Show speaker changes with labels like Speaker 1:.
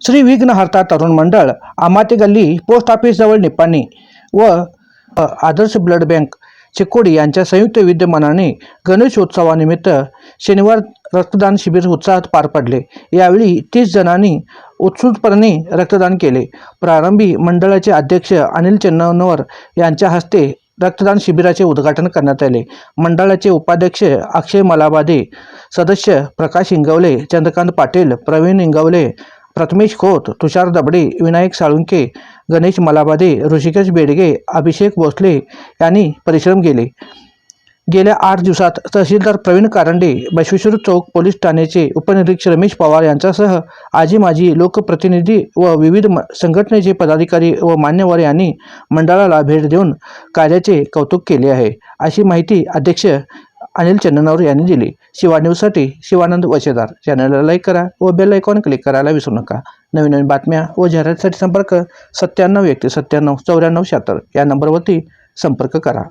Speaker 1: श्री विघ्नहर्ता तरुण मंडळ आमाते गल्ली पोस्ट ऑफिसजवळ निपाणी व आदर्श ब्लड बँक चिकोडी यांच्या संयुक्त विद्यमानाने गणेशोत्सवानिमित्त शनिवार रक्तदान शिबिर उत्साहात पार पडले. यावेळी तीस जणांनी उत्सुकपणे रक्तदान केले. प्रारंभी मंडळाचे अध्यक्ष अनिल चन्नवर यांच्या हस्ते रक्तदान शिबिराचे उद्घाटन करण्यात आले. मंडळाचे उपाध्यक्ष अक्षय मलाबादे सदस्य प्रकाश इंगवले चंद्रकांत पाटील प्रवीण इंगवले प्रथमेश खोत तुषार दबडे विनायक साळुंके गणेश मलाबादे ऋषिकेश बेडगे अभिषेक भोसले यांनी परिश्रम केले. गेल्या आठ दिवसात तहसीलदार प्रवीण कारंडे बसवेश्वर चौक पोलीस ठाण्याचे उपनिरीक्षक रमेश पवार यांच्यासह आजी माजी लोकप्रतिनिधी व विविध म- संघटनेचे पदाधिकारी व मान्यवर यांनी मंडळाला भेट देऊन कार्याचे कौतुक केले आहे. अशी माहिती अध्यक्ष अनिल चंदनवर यांनी दिली. शिवा न्यूजसाठी शिवानंद वशेदार चॅनलला लाईक करा व बेल आयकॉन क्लिक करायला विसरू नका. नवीन नवीन बातम्या व जाहिरातीसाठी संपर्क सत्त्याण्णव एकतीस सत्त्याण्णव चौऱ्याण्णव शहात्तर या नंबरवरती संपर्क करा.